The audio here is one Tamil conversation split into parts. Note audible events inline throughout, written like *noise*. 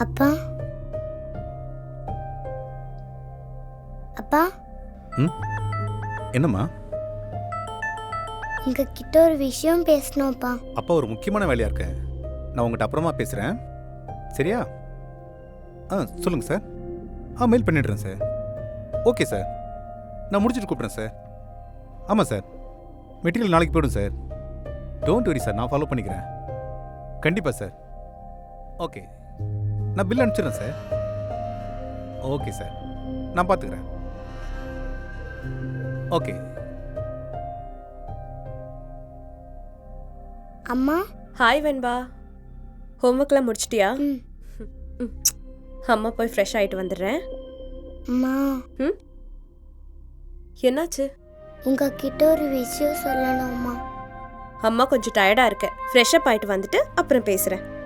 அப்பா? அப்பா? ம்? என்னம்மா? உங்ககிட்ட ஒரு விஷயம் பேசணும்ப்பா. அப்பா ஒரு முக்கியமான வேலையா இருக்கேன் நான் உங்கள்கிட்ட அப்புறமா பேசுகிறேன் சரியா? ஆ சொல்லுங்கள் சார். ஆ மெயில் பண்ணிடுறேன் சார். Okay sir. நான் முடிச்சுட்டு கூப்பிட்றேன் சார். ஆமாம் சார். மெட்டீரியல் நாளைக்கு போய்டும் சார். Don't worry sir. நான் ஃபாலோ பண்ணிக்கிறேன். கண்டிப்பாக சார். ஓகே. நான் பில் அனுப்பிச்சிடுறேன் சார் ஓகே சார் நான் பார்த்துக்கிறேன் ஓகே அம்மா? ஹாய் வெண்பா ஹோம்ஒர்க்லாம் முடிச்சிட்டியா? ம். ம். அம்மா போய் ஃப்ரெஷ் ஆயிட்டு வந்துடுறேன். அம்மா. ம்? என்னாச்சு? உங்ககிட்ட ஒரு விஷயம் சொல்லணும்மா. அம்மா கொஞ்சம் டயர்டா இருக்க ஃப்ரெஷ் அப் ஆயிட்டு வந்துட்டு அப்புறம் பேசுறேன்.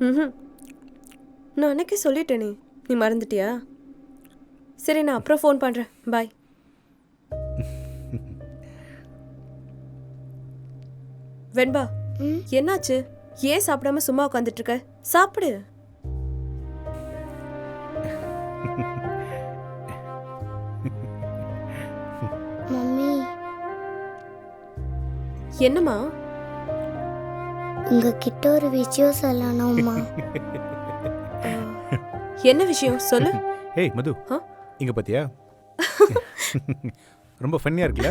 ம்ஹும். நான் அன்னைக்கே சொல்லிட்டேனே நீ மறந்துட்டியா? சரி நான் அப்புறம் ஃபோன் பண்றேன். பாய் *laughs* வெண்பா ம்? என்னாச்சு? ஏன் சாப்பிடாம சும்மா உட்காந்துட்டு இருக்க? சாப்பிடு. என்னம்மா? உங்ககிட்ட ஒரு விஷயம் சொல்லணும்மா. என்ன விஷயம்? சொல்லு. ஏய் மது? இங்க பாத்தியா? *laughs* ரொம்ப ஃபன்னியா இருக்குல்ல?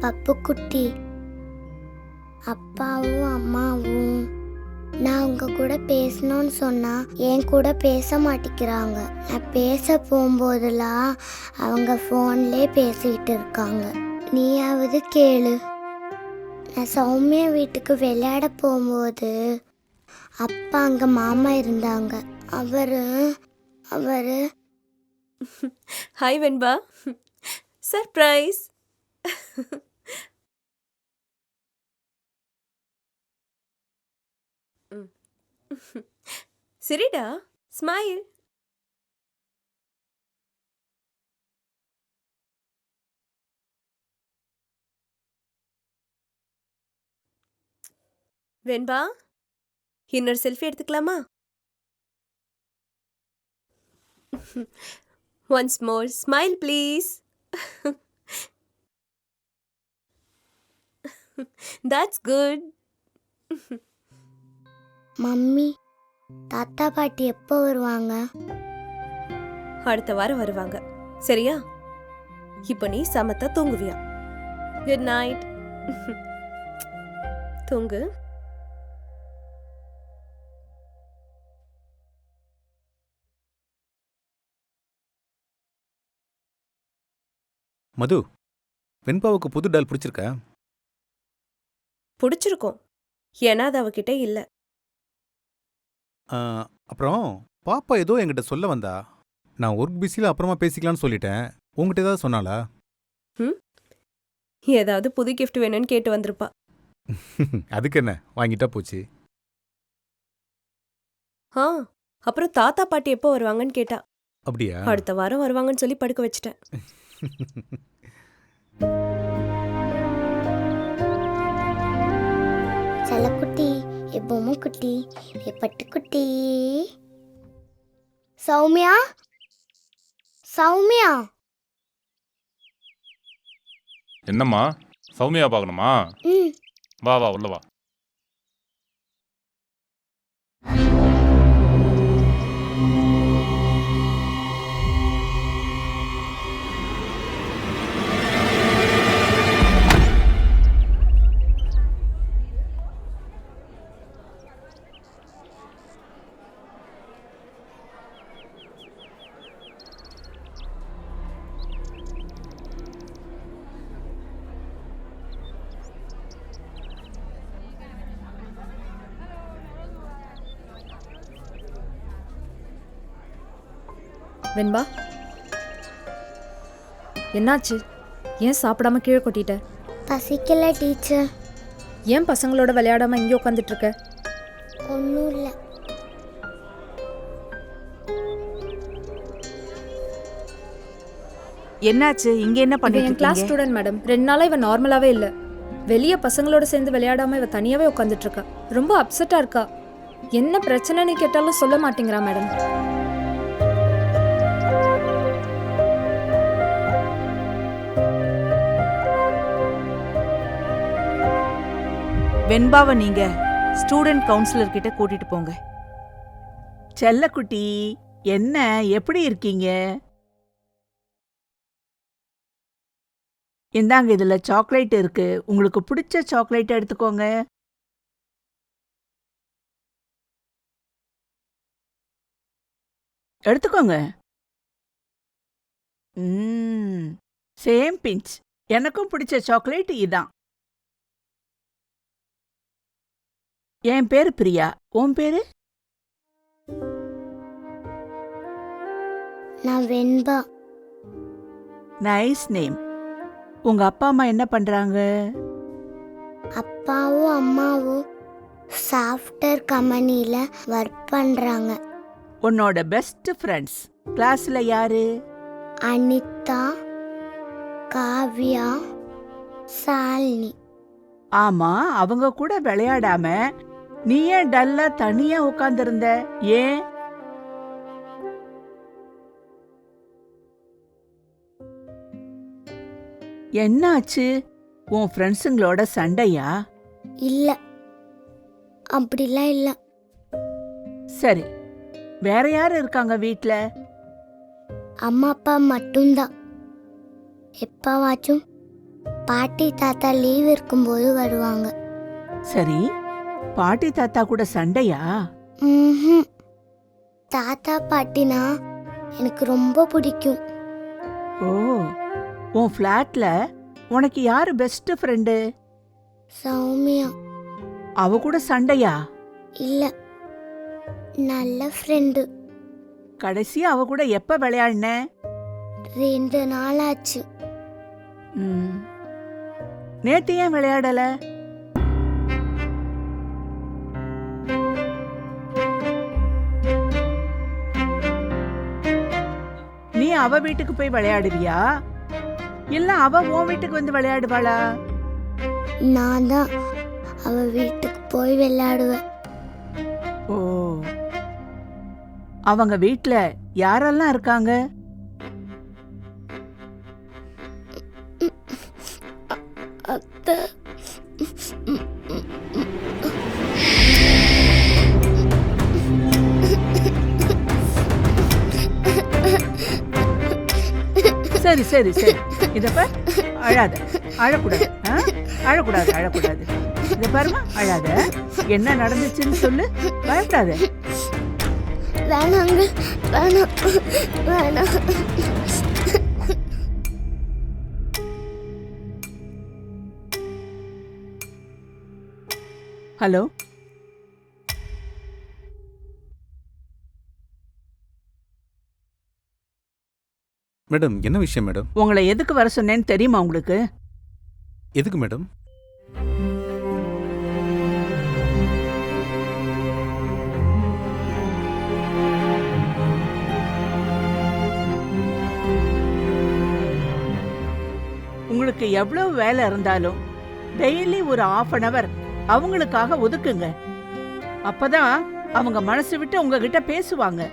பப்பு குட்டி அப்பாவும் அம்மாவும் நான் உங்க கூட பேசணும்னு சொன்னா என் கூட பேச மாட்டேங்கிறாங்க நான் பேச போகும்போதெல்லாம் அவங்க ஃபோன்லே பேசிக்கிட்டு இருக்காங்க. நீயாவது கேளு. நான் சௌமியா வீட்டுக்கு விளையாட போகும்போது அப்பா அங்கே மாமா இருந்தாங்க. அவர் அவர். ஹாய் வெண்பா சர்ப்ரைஸ் சரிடா ஸ்மைல் வெண்பா இன்னொரு செல்ஃபி எடுத்துக்கலாமா? Once more smile please that's good mummy தாத்தா பாட்டி எப்போ வருவாங்க? அடுத்த வாரம் வருவாங்க. சரியா? இப்போ நீ சமத்தா தூங்குவியா? குட் நைட் தூங்கு. மது வெண்பாவுக்கு புது டால் பிடிச்சிருக்கா? பிடிச்சிருக்கும். ஏன்னா அது அவகிட்ட இல்ல. ஆ, அப்புறம் பாப்பா ஏதோ என்கிட்ட சொல்ல வந்தா. நான் ஒர்க் பிஸியில் அப்புறமா பேசிக்கலாம்னு சொல்லிட்டேன். உங்ககிட்ட ஏதாவது சொன்னாளா? ஏதாவது புது கிஃப்ட் வேணும்னு கேட்டு வந்திருப்பா. *laughs* அதுக்கு என்ன? வாங்கிட்டா போச்சு. ஆ அப்புறம் தாத்தா பாட்டி எப்போ வருவாங்கன்னு கேட்டா. அப்படியா? அடுத்த வாரம் வருவாங்கன்னு சொல்லி படுக்க வச்சிட்டேன். *laughs* செல்லக்குட்டி என் பொம்மை குட்டி என் பட்டுக்குட்டி. சௌமியா? சௌமியா? என்னம்மா? சௌமியா பார்க்கணுமா? ம். வா வா உள்ள வா. வெண்பா. என்னாச்சு? ஏன் சாப்பிடாம கீழே கொட்டிட்ட? பசிக்கல டீச்சர். ஏன் பசங்களோட விளையாடாம இங்கே உட்காந்துட்டு இருக்க ஒன்றும் இல்லை என்னாச்சு? இங்க என்ன இவன் என் கிளாஸ் ஸ்டூடெண்ட் மேடம் ரெண்டு நாளா இவன் நார்மலாவே இல்ல. வெளிய பசங்களோட சேர்ந்து விளையாடாம இவ தனியாவே உட்காந்துட்டு இருக்கா ரொம்ப அப்செட்டா இருக்கா. என்ன பிரச்சனைன்னு கேட்டாலும் சொல்ல மாட்டேங்கிறா மேடம் வெண்பாவை நீங்க ஸ்டூடெண்ட் கவுன்சிலர் கிட்ட கூட்டிட்டு போங்க. செல்லக்குட்டி என்ன எப்படி இருக்கீங்க? இந்தாங்க இதுல சாக்லேட் இருக்கு. உங்களுக்கு பிடிச்ச சாக்லேட் எடுத்துக்கோங்க. எடுத்துக்கோங்க. ம் சேம் பிஞ்ச். எனக்கும் பிடிச்ச சாக்லேட் இதான். என் பேரு பிரியா. உன் பேரு? நான் வெண்பா. நைஸ் நேம் உங்க அப்பா அம்மா என்ன பண்றாங்க? அப்பாவும் அம்மாவும் சாஃப்ட்வேர் கம்பெனியில் ஒர்க் பண்ணுறாங்க உன்னோட பெஸ்ட் ஃப்ரெண்ட்ஸ் கிளாஸ்ல யாரு? அனிதா காவ்யா சாலினி. ஆமா அவங்க கூட விளையாடாம நீ ஏன் டல்லா தனியா உட்கார்ந்திருந்த ஏன்? என்னாச்சு? உன் ஃப்ரெண்ட்ஸுங்களோட சண்டையா? இல்லை. அப்படிலாம் இல்லை. சரி. வேற யாரு இருக்காங்க வீட்ல? அம்மா அப்பா மட்டும்தான். எப்போவாச்சும் பாட்டி தாத்தா லீவ் இருக்கும்போது வருவாங்க. சரி. பாட்டி தாத்தா கூட சண்டையா? ம்ஹும். தாத்தா பாட்டினா எனக்கு ரொம்ப பிடிக்கும். ஓ உன் ஃப்ளாட்ல உனக்கு யாரு பெஸ்ட் ஃப்ரெண்டு சௌமியா. அவ கூட சண்டையா? இல்லை நல்ல ஃப்ரெண்டு கடைசியா அவ கூட எப்ப விளையாடின? ரெண்டு நாள் ஆச்சு. நேத்து ஏன் விளையாடல? அவ வீட்டுக்கு போய் விளையாடுவியா? இல்ல அவ உன் வீட்டுக்கு வந்து விளையாடுவாளா? நான் தான் அவ வீட்டுக்கு போய் விளையாடுவேன். ஓ. அவங்க வீட்ல யாரெல்லாம் இருக்காங்க? சரி சரி சரி. இத பார். அழாத. அழக்கூடாது? அழக்கூடாது அழக்கூடாது. இத பாருமா அழாத. என்ன நடந்துச்சுன்னு சொல்லு. பயப்படாத. வேணாங்க. வேணாம். வேணாம். ஹலோ? மேடம் என்ன விஷயம் மேடம்? உங்களை எதுக்கு வர சொன்னேன்னு தெரியுமா உங்களுக்கு? எதுக்கு மேடம்? உங்களுக்கு எவ்வளவு வேலை இருந்தாலும் டெய்லி ஒரு ஆஃப் அன் அவர் அவங்களுக்காக ஒதுக்குங்க. அப்பதான் அவங்க மனசு விட்டு உங்ககிட்ட பேசுவாங்க.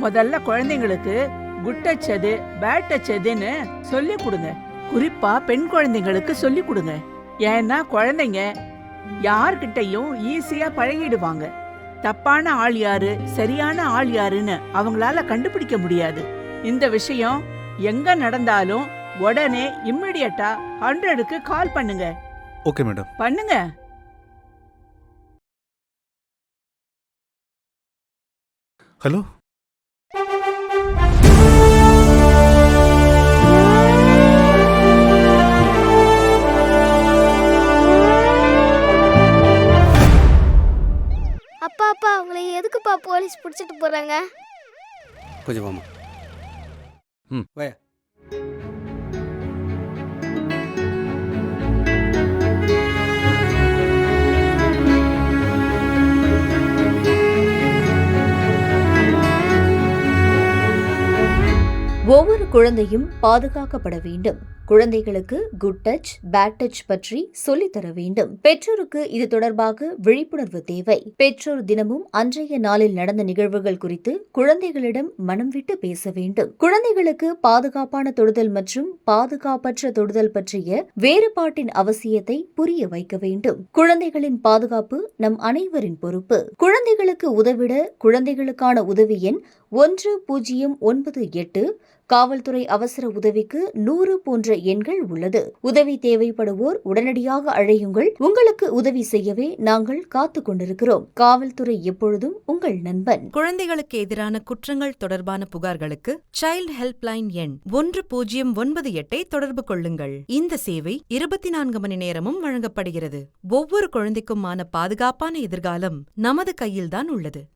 முதல்ல குழந்தைங்களுக்கு குட் டச் எது பேட் டச் எதுன்னு சொல்லி கொடுங்க. குறிப்பா பெண் குழந்தைங்களுக்கு சொல்லி கொடுங்க. ஏன்னா குழந்தைங்க யார்கிட்டயும் ஈஸியா பழகிடுவாங்க. தப்பான ஆள் யாரு சரியான ஆள் யாருன்னு அவங்களால கண்டுபிடிக்க முடியாது. இந்த விஷயம் எங்க நடந்தாலும் உடனே இம்மிடியட்டா ஹண்ட்ரடுக்கு கால் பண்ணுங்க. Okay madam. பண்ணுங்க. ஹலோ? உங்களை எதுக்குப்பா போலீஸ் பிடிச்சிட்டு போறாங்க? கொஞ்சம் வாமா ம். வாயா. ஒவ்வொரு குழந்தையும் பாதுகாக்கப்பட வேண்டும். குழந்தைகளுக்கு குட் டச் பேட் டச் பற்றி சொல்லித்தர வேண்டும். பெற்றோருக்கு இது தொடர்பாக விழிப்புணர்வு தேவை. பெற்றோர் தினமும் அன்றைய நாளில் நடந்த நிகழ்வுகள் குறித்து குழந்தைகளிடம் மனம் விட்டு பேச வேண்டும். குழந்தைகளுக்கு பாதுகாப்பான தொடுதல் மற்றும் பாதுகாப்பற்ற தொடுதல் பற்றிய வேறுபாட்டின் அவசியத்தை புரிய வைக்க வேண்டும். குழந்தைகளின் பாதுகாப்பு நம் அனைவரின் பொறுப்பு. குழந்தைகளுக்கு உதவிட குழந்தைகளுக்கான உதவி எண் ஒன்று பூஜ்ஜியம் ஒன்பது எட்டு காவல்துறை அவசர உதவிக்கு நூறு போன்ற எண்கள் உள்ளது. உதவி தேவைப்படுவோர் உடனடியாக அழையுங்கள். உங்களுக்கு உதவி செய்யவே நாங்கள் காத்துக் கொண்டிருக்கிறோம். காவல்துறை எப்பொழுதும் உங்கள் நண்பன். குழந்தைகளுக்கு எதிரான குற்றங்கள் தொடர்பான புகார்களுக்கு சைல்ட் ஹெல்ப்லைன் எண் ஒன்று பூஜ்ஜியம் ஒன்பது எட்டை தொடர்பு கொள்ளுங்கள். இந்த சேவை இருபத்தி நான்கு மணி நேரமும் வழங்கப்படுகிறது. ஒவ்வொரு குழந்தைக்குமான பாதுகாப்பான எதிர்காலம் நமது கையில்தான் உள்ளது.